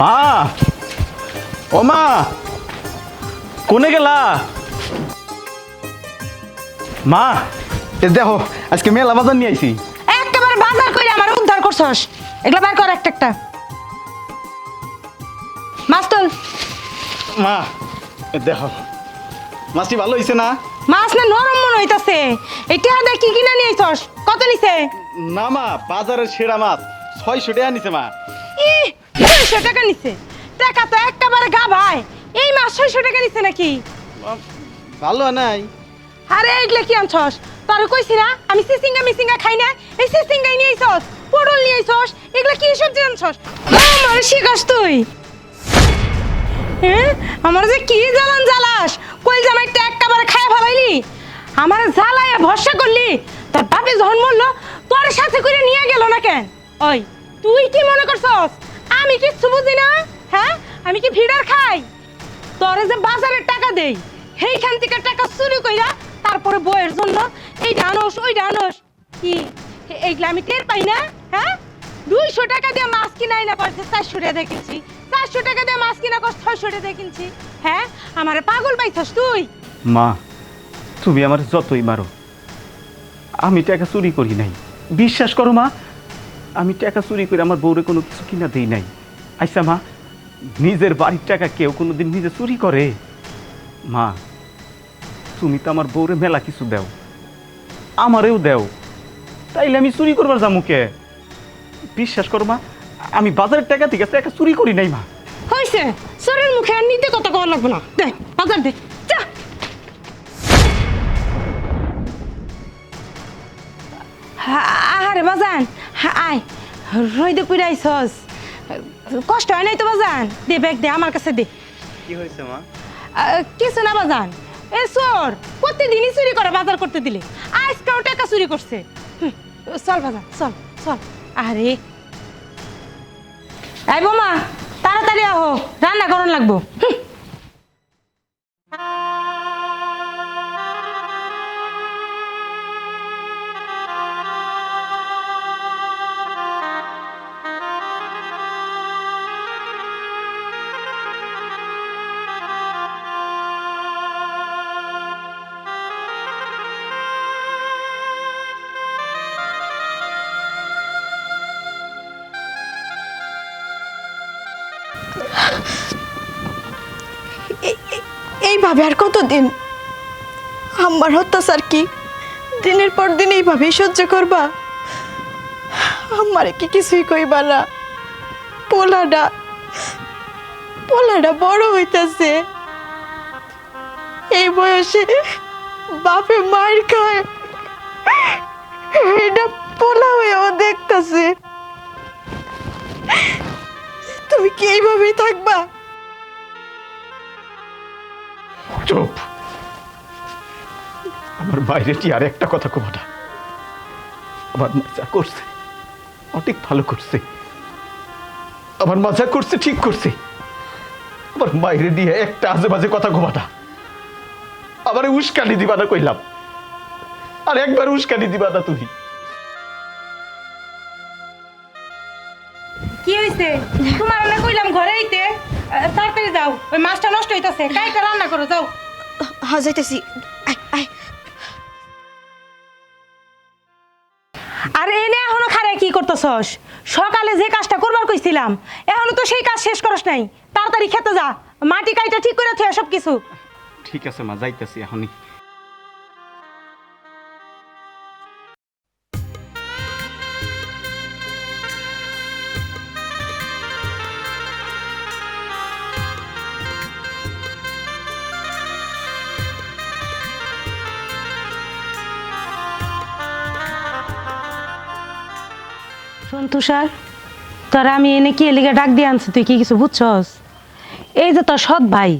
মা ও মা কোনে গেলা? মা এ দেখো আজকে মেলা বাজার নিয়ে আইছি। একেবারে বাজার করে আমার উদ্ধার করছস। এগুলা বার কর একটা একটা। মাছ তোল মা এ দেখো মাছটি ভালো হয়েছে না? মাছ না নরম মনে হইতাছে। এটা দেখ কি কিনা নিয়ে আইছস? কত নিছে? না মা বাজারের সেরা মাছ। ছয়শো টাকা নিছে মা। ই ছয়শো টাকা নিছে। টাকা তো একেবারে গা ভাই এই মাছ ছয়শো টাকা নিছে নাকি? ভালো নাই। আরে এগুলা কি আনছস? তোর কইছি না আমি সিসিঙ্গা মিসিঙ্গা খাই না। এই সিসিঙ্গাই নিয়ে আইছস পটল নিয়ে আইছস এগুলা কি সবজি আনছস? আমার শিখাস তুই। হ্যাঁ? আমার যে কি জ্বালান জ্বালাস। কই জামাই একেবারে খায় ফেলাইলি। আমার জ্বালায় ভরসা করলি। তোর বাপে যখন মরলো তোর সাথে করে নিয়ে গেল না কেন? ওই তুই কি মনে করছস? আমি কিচ্ছু বুঝি না হ্যাঁ? আমি কি ভিড়ার খাই? তোরে যে বাজারের টাকা দেই, সেইখান থেকে টাকা চুরি কইরা তারপরে বইয়ের জন্য এই ডানস ওই ডানস কি? এইগুলা আমি টের পাই না হ্যাঁ? দুইশো টাকা দিয়ে মাছ কিনাই না করছে চারশো টাকা দেখেছি চারশো টাকা দিয়ে মাছ কিনা করছে ছয়শো টাকা কিনছি। হ্যাঁ? আমারে পাগল পাইছস তুই? মা, তুমি আমার যতই মারো, আমি টাকা চুরি করি নাই। বিশ্বাস করো মা আমি টাকা চুরি করে আমার বউরে কোনো কিছু কিনা দেই নাই। আচ্ছা মা, নিজের বাড়ির টাকা কেউ কোনো দিন নিজে চুরি করে? মা, তুমি তো আমার বউরে মেলা কিছু দেও। আমারেও দেও। তাইলে আমি চুরি করবার যামুকে বিশ্বাস করো মা, আমি বাজারের টাকা থেকে টাকা চুরি করি নাই মা। হয়েছে শরীর মুখে আর নিতে কথা কওয়া লাগবে না। দে, বাজার দে, যা। আরে বাজান আয় রইদে কুইরা আইসস কষ্ট হয় নাই তো বাজান? দে ব্যাগ দে আমার কাছে দে। কি হয়েছে মা? কিছু না বাজান। এ চোর প্রতিদিনই চুরি করে বাজার করতে দিলে। আজকেও টাকা চুরি করছে। চল বাজান চল চল। আরে। এই বোমা তাড়াতাড়ি আহো রান্না করন লাগবো। হুম। এইভাবে আর কতদিন? আমার অত্যাচার কি? দিনের পর দিন এইভাবেই সহ্য করবা? আমারে কি কিছুই কইবা না। পোলাডা পোলাডা বড় হইতাছে। এই বয়সে বাপে মায়ের খায়। এটা পোলা হয়েও দেখতাছে। কি এইভাবেই থাকবা? চুপ। আমার বাইরে কি আর একটা কথা না? আমার মজা করছে। অনেক ভালো করছে। আমার মজা করছে, ঠিক করছে। আমার বাইরে দিয়ে একটা আজে বাজে কথা কবাটা আমার উস্কানি দিবা না কইলাম। আর একবার উস্কানি দিবা না তুমি। কি হয়েছে তোমার না কইলাম ঘরে আইতে। তাড়াতাড়ি যাও। ওই মাছটা নষ্ট হইতাছে। কাইটা রান্না করো যাও। হ্যাঁ যাইতেছি। আর এনে এখনও খারে কি করতেছস? সকালে যে কাজটা করবার কইছিলাম এখনও তো সেই কাজ শেষ করস নাই। তাড়াতাড়ি খেতে যা। মাটি কাইটা ঠিক করে থুয়া সব কিছু ঠিক আছে মা যাইতেছি এখনই। সন্তুষার তোর আমি এনে কি এলিগা ডাক দিয়ে আনছি? তুই কি কিছু বুঝছস? এই যে তোর সৎ ভাই,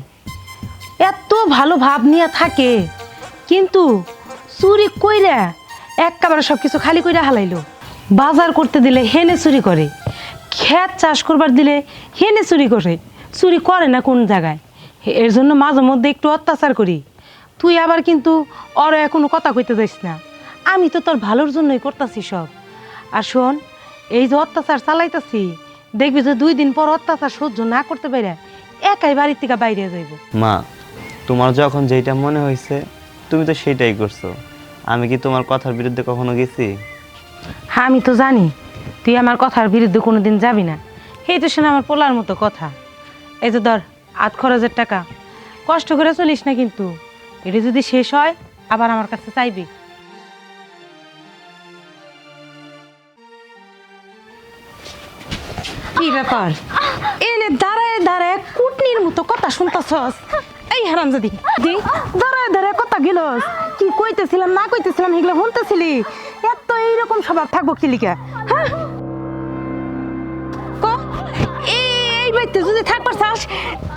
এত ভালো ভাব নিয়ে থাকে, কিন্তু চুরি কইরা একেবারে সব কিছু খালি কইরা হালাইলো। বাজার করতে দিলে হেনে চুরি করে, ক্ষেত চাষ করবার দিলে হেনে চুরি করে চুরি করে না কোন জায়গায়? এর জন্য মাঝে মধ্যে একটু অত্যাচার করি। তুই আবার কিন্তু অর এখনও কথা কইতে যাইস না। আমি তো তোর ভালোর জন্যই করতাছি সব। আর শোন এই যে অত্যাচার চালাইতেছি দেখবি যে দুই দিন পর অত্যাচার সহ্য না করতে পারে একাই বাড়ির থেকে বাইরে যাইব। মা তোমার যখন যেটা মনে হয়েছে তুমি তো সেটাই করছ। আমি কি তোমার কথার বিরুদ্ধে কখনো গেছি? হ্যাঁ আমি তো জানি তুই আমার কথার বিরুদ্ধে কোনোদিন যাবি না। এই তো শোনা আমার পোলার মতো কথা। এই যে ধর আধ খরচের টাকা। কষ্ট করে চলিস না কিন্তু এটা যদি শেষ হয় আবার আমার কাছে চাইবি। ব্যাপার? এনে দাঁড়ায় দাঁড়ায় কুটনির মতো কথা শুনতাছস। এই হারামজাদি, দি, দাঁড়ায় দাঁড়ায় কথা গেলস। কি কইতেছিলাম, না কইতেছিলাম, এগুলো শুনতেছিলি? এত এইরকম স্বভাব থাকব কি লিখা হ্যাঁ? ক? এই এই যদি থাকবার চাস,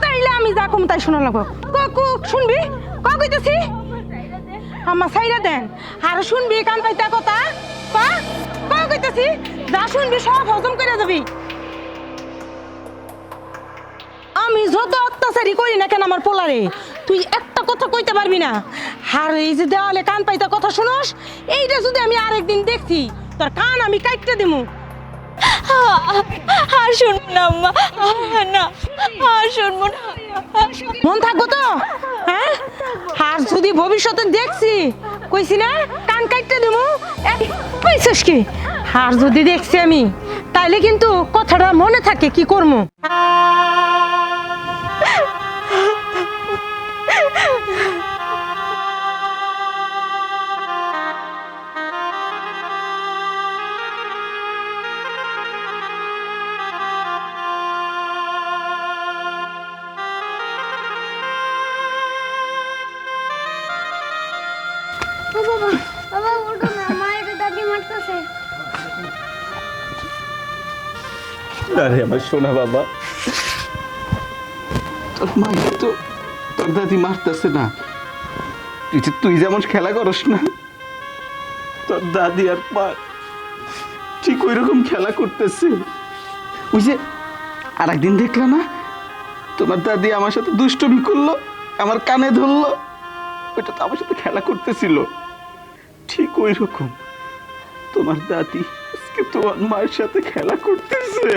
তাইলে আমি যা কম তাই শোনা লাগবো। ক ক, শুনবি? ক কইতেছি? আমার সাইরা দেন। আর শুনবি, কান পাইতা কথা? ক? ক কইতেছি? যা শুনবি, সব হজম করে যাবি আমি যত অত্যাচারই করি না কেন আমার পোলারে তুই একটা কথা কইতে পারবি না? আর এই যে দেওয়ালে কান পাইতা কথা শুনোস এইটা যদি আমি আরেকদিন দেখছি তোর কান আমি কাটতে দিমু। আর শুনব না আম্মা না আর শুনব না। মন থাকব তো? হ্যাঁ? আর যদি ভবিষ্যতে দেখছি কইছি না কান কাটতে দেবো কইছিস কি? আর যদি দেখছি আমি তাইলে কিন্তু কথাটা মনে থাকে কি করব বাবা বাবা ওঠো না মায়ের দাদি মারতেছে। আরে আমার সোনা বাবা। তোর মায়ের তো তোর দাদি মারতেছে না। তুই যেমন খেলা করস না তোর দাদি আর মা ঠিক ওই রকম খেলা করতেছে। ওই যে আর একদিন দেখলা না তোমার দাদি আমার সাথে দুষ্টমি করল আমার কানে ধরলো ওইটা তো আমার সাথে খেলা করতেছিল। ঠিক ওই রকম। তোমার দাদি আজকে তোমার মায়ের সাথে খেলা করতেছে।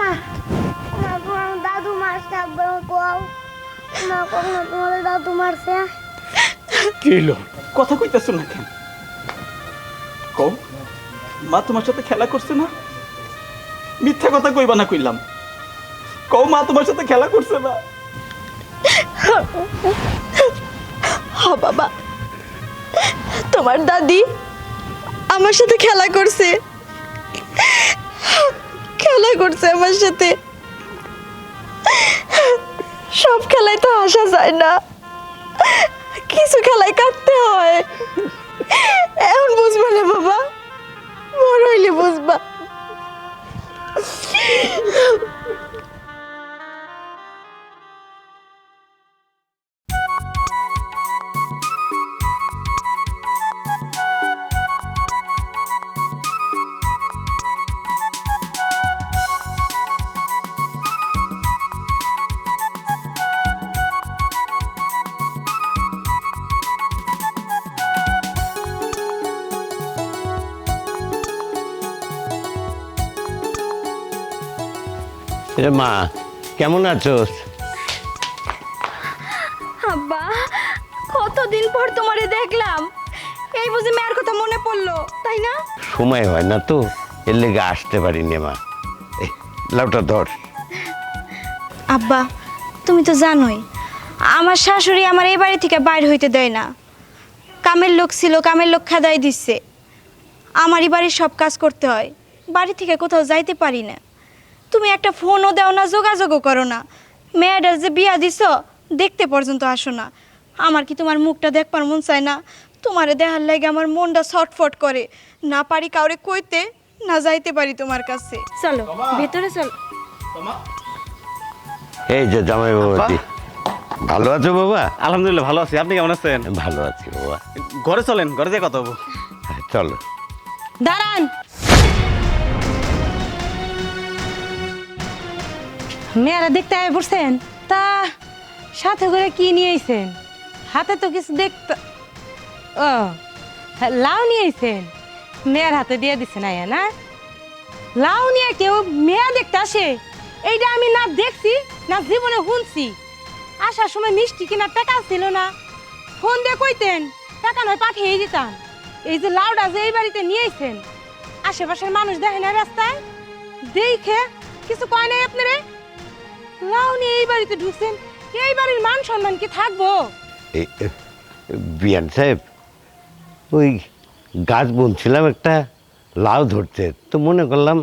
না, দাদু মারছে আব্বা কোয়াও মা কখনো তোমার দাদু মারছে? কথা কইতেছ না কেন? কও। মা তোমার সাথে খেলা করছে না? মিথ্যা কথা কইবা না কইলাম। কও মা তোমার সাথে খেলা করছে না? হ বাবা। তোমার দাদি আমার সাথে খেলা করছে। খেলা করছে আমার সাথে। সব খেলায় তো আসা যায় না। কিছু খেলায় কাঁদতে হয়। এখন বুঝবা না বাবা বড় হইলে বুঝবা। রে মা কেমন আছোস? আব্বা কতদিন পর তোমারে দেখলাম। এই বুঝি মেয়ের কথা মনে পড়ল তাই না? সময় হয় না তো এর লেগে আসতে পারিনি মা। এই, লাউটা ধর। আব্বা তুমি তো জানোই আমার শাশুড়ি আমার এই বাড়ি থেকে বাইর হইতে দেয় না। কামের লোক ছিল কামের লোক খাদাই দিচ্ছে। আমারই বাড়ির সব কাজ করতে হয় বাড়ি থেকে কোথাও যাইতে পারি না। তুমি একটা ফোনও দাও না যোগাযোগও করো না। মেয়েটার যে বিয়া দিছ দেখতে পর্যন্ত আসো না। আমার কি তোমার মুখটা দেখবার মন চায় না? তোমারে দেখার লাগে আমার মনটা ছটফট করে। না পারি কাউরে কইতে না যাইতে পারি তোমার কাছে। চলো ভেতরে চলো। এই যে জামাই বাবাজি ভালো আছো বাবা? আলহামদুলিল্লাহ ভালো আছি। আপনি কেমন আছেন? ভালো আছি বাবা। ঘরে চলেন ঘরে যে কথা হব চলো। দাঁড়ান। মেয়েরা দেখতে আয় পড়ছেন? তা সাথে করে কি নিয়ে আইছেন? হাতে তো কিছু দেখতে ও, লাউ নিয়ে আইছেন? মেয়ের হাতে দিয়ে দিছে না না? লাউ নিয়ে কেউ মেয়া দেখতে আসে? এইটা আমি না দেখছি, না জীবনে শুনছি। আসার সময় মিষ্টি কিনা টাকা ছিল না। ফোন দিয়ে কইতেন, টাকা নয় পাঠিয়ে দিতাম। এই যে লাউডা যে এই বাড়িতে নিয়ে আশেপাশের মানুষ দেখে না রাস্তায়? দেখে কিছু কয় নাই আপনারে? লাউ নিয়ে এই বাড়িতে ঢুকছেন। এই বাড়ির মান সম্মান কি থাকব? বিয়ান সাহেব ওই গাছ বুনছিলাম একটা লাউ ধরতে। তো মনে করলাম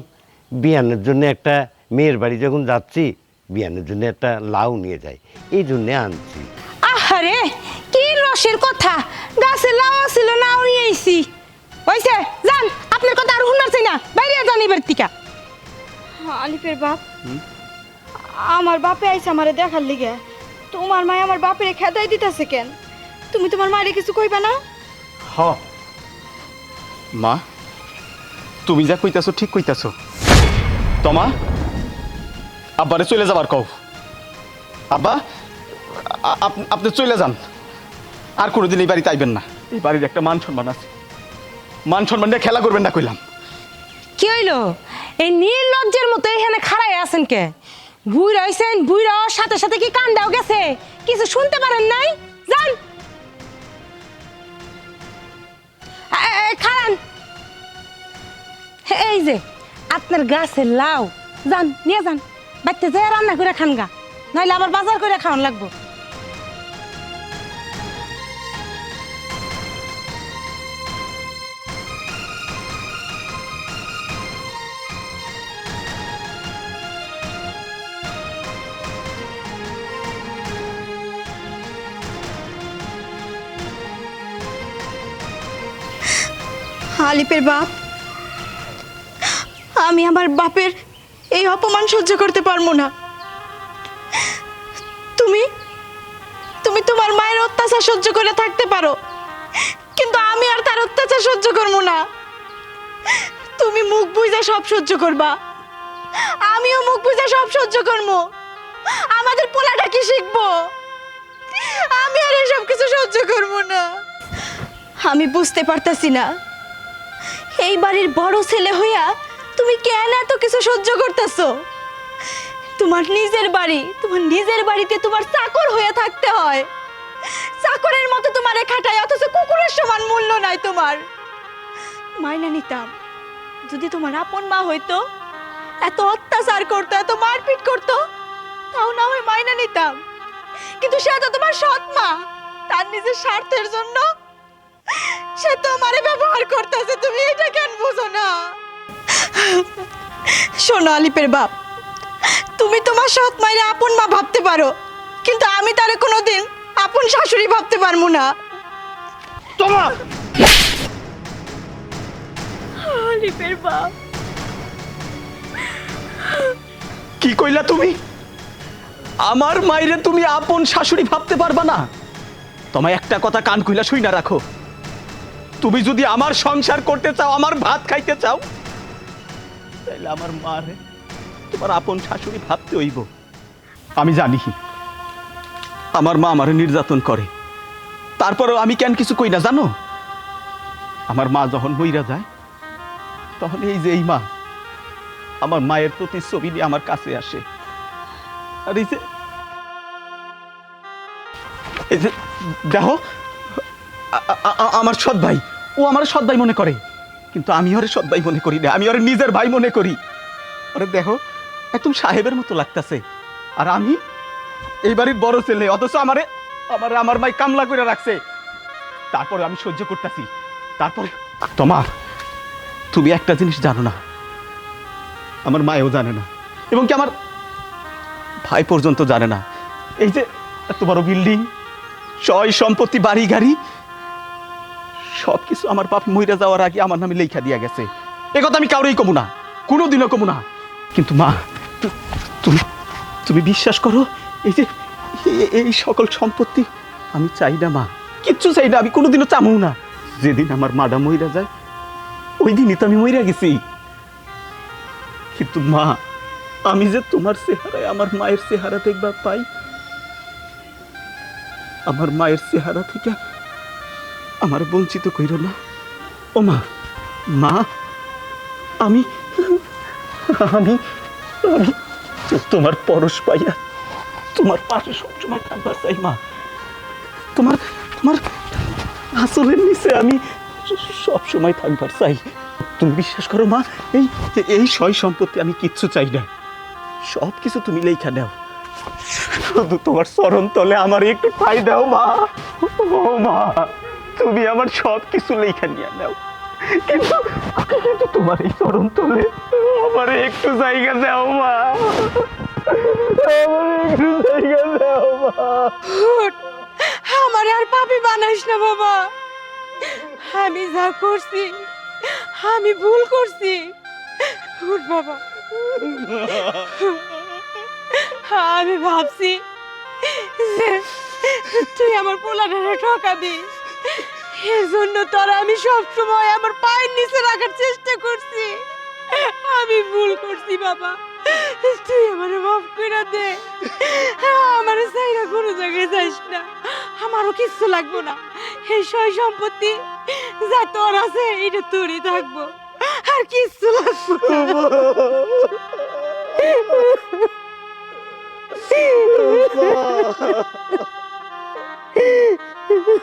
বিয়ানের জন্য একটা মেয়ের বাড়ি যখন যাচ্ছি বিয়ানের জন্য একটা লাউ নিয়ে যাই। এই জন্যে আনছি। আহারে কি রসের কথা? গাছে লাউ ছিল নাও নিয়ে আইছি। হইছে যান আপনার কথা আর শুনার চাই না। বাইরে যান এবার টিকা। আলিফের বাপ। আমার বাপে আইছে আমারে দেখার লিগে। তোমার মায় আমার বাপের খেদাই দিতেছে কেন? তুমি তোমার মায়ের কিছু কইবা না? হ। মা তুমি যা কইতাছো ঠিক কইতাছো। তমা আব্বারে চলে যাবার কও। আব্বা আপ- আপনি চলে যান। আর কোনোদিন এই বাড়িতে আইবেন না। এই বাড়ির একটা মান সম্মান আছে। মান সম্মান নিয়ে খেলা করবেন না কইলাম। কি হইল? এই নীল লজ্জের মতো এখানে খাড়াই আছেন কে? বুই রয়েছেন ভুই রওয়ার সাথে সাথে কি কান্দাও গেছে? কিছু শুনতে পারেন নাই? যান! এ, এই যে আপনার গাছের লাউ। যান নিয়ে যান। বাচ্চা যে রান্না করে খান গা। নাহলে আবার বাজার করে খাওয়ান লাগবো। আলিপের বাপ। আমি আমার বাপের এই অপমান সহ্য করতে পারব না। তুমি তুমি তোমার মায়ের অত্যাচার সহ্য করে থাকতে পারো, কিন্তু আমি আর তার অত্যাচার সহ্য করব না। তুমি মুখ বুঝে সব সহ্য করবা। আমিও মুখ বুঝে সব সহ্য করব। আমাদের পোলাটা কি শিখব? আমি আর এসব কিছু সহ্য করব না। আমি বুঝতে পারতাছি না। এই বাড়ির বড় ছেলে হইয়া তুমি কেন এত কিছু সহ্য করতেছো? তোমার নিজের বাড়ি, তোমার নিজের বাড়িতে তোমার চাকর হয়ে থাকতে হয়। চাকরের মতো তোমার খাটায়, অথচ কুকুরের সমান মূল্য নাই তোমার। মাইনা নিতাম, যদি তোমার আপন মা হইতো, এত অত্যাচার করতো, এত মারপিট করতো, তাও না হয় মাইনা নিতাম। কিন্তু সে তো তোমার সৎ মা, তার নিজের স্বার্থের জন্য সে তোমারে ব্যবহার করতেছে তুমি এটা কেন বুঝো না? শোনো আলিপের বাপ তুমি তোমার সৎ মায়ের আপন মা ভাবতে পারো কিন্তু আমি তারে কোনোদিন আপন শাশুড়ি ভাবতে পারব না। তোমা আলিপের বাপ। কি কইলা তুমি? আমার মাইরে তুমি আপন শাশুড়ি ভাবতে পারবা না। তোমায় একটা কথা কান কইলা শুই না রাখো। তুমি যদি আমার সংসার করতে চাও, আমার ভাত খাইতে চাও, তাইলে আমার মা রে, তোমার আপন শাশুড়ি ভাবতে হইব। আমি জানি। আমার মা আমারে নির্যাতন করে। তারপরেও আমি কেন কিছু কই না, জানো? আমার মা যখন মইরা যায়, তখন এই যে এই মা, আমার মায়ের প্রতি ছবি নিয়ে আমার কাছে আসে। আর এই যে এই যে, দেখো আমার সৎ ভাই। ও আমার সৎ ভাই মনে করে। কিন্তু আমি ওরে সৎ ভাই মনে করি না, আমি ওরে নিজের ভাই মনে করি। আরে দেখো, একদম সাহেবের মতো লাগতাছে। আর আমি এই বাড়ির বড় ছেলে, অথচ আমারে আমারে আমার ভাই কামলা করে রাখছে। তারপরে আমি সহ্য করতেছি। তারপরে তোমার, তুমি একটা জিনিস জানো না। আমার মায়েও জানে না। এবং কি আমার ভাই পর্যন্ত জানে না। এই যে বড় বিল্ডিং সয় সম্পত্তি বাড়ি গাড়ি সব কিছু আমার বাপ মইরা যাওয়ার আগে আমার নামে লেখা দিয়া গেছে। এ কথা আমি কাউরেই কমু না, কোনোদিনও কমু না। কিন্তু মা তুমি তুমি বিশ্বাস করো, এই যে এই সকল সম্পত্তি আমি চাই না মা, কিচ্ছু চাই না, আমি কোনোদিনও চামু না। যেদিন আমার মাডা মইরা যায়, ওই দিনই তো আমি মইরা গেছি। কিন্তু মা, আমি যে তোমার চেহারায়, আমার মায়ের চেহারা দেখবার পাই, আমার মায়ের চেহারা থেকে আমার বঞ্চিত কইর না। ও মা মা আমি আমি তোমার পরশ পাইয়া তোমার পাশে সবসময় থাকবার চাই, মা। তোমার তোমার আসলের নিচে আমি সব সময় থাকবার চাই। তুমি বিশ্বাস করো, মা, এই এই সয় সম্পত্তি আমি কিচ্ছু চাই না। সব কিছু তুমি লেখা নাও। শুধু তোমার চরণ তলে আমার একটু ঠাই দাও, মা। ও, মা। তুমি আমার সব কিছু লেখা নিয়ে নাও। কিন্তু কিন্তু তোমার এই চরণ তলে। আমার একটু জায়গা দাও, মা। আমার একটু জায়গা দাও, মা। আমার আর পাপি বানাইস না, বাবা। আমি যা করছি, আমি ভুল করছি। উঠ বাবা। আমি ভাবছি যে তুই আমার পোলাটারে ঠকাবি। এর জন্য তোরা আমি সব সময় আমার পায়ের নিচে রাখার চেষ্টা করছি। আমি ভুল করছি, বাবা। তুই আমার মাফ করে দে। আমার সাইরা কোনো জায়গায় যাইস না। আমারও কিচ্ছু লাগবো না। এই সয় সম্পত্তি যা তোর আছে, এটা তোরই থাকব। আর কিচ্ছু লাগবো না। Oh,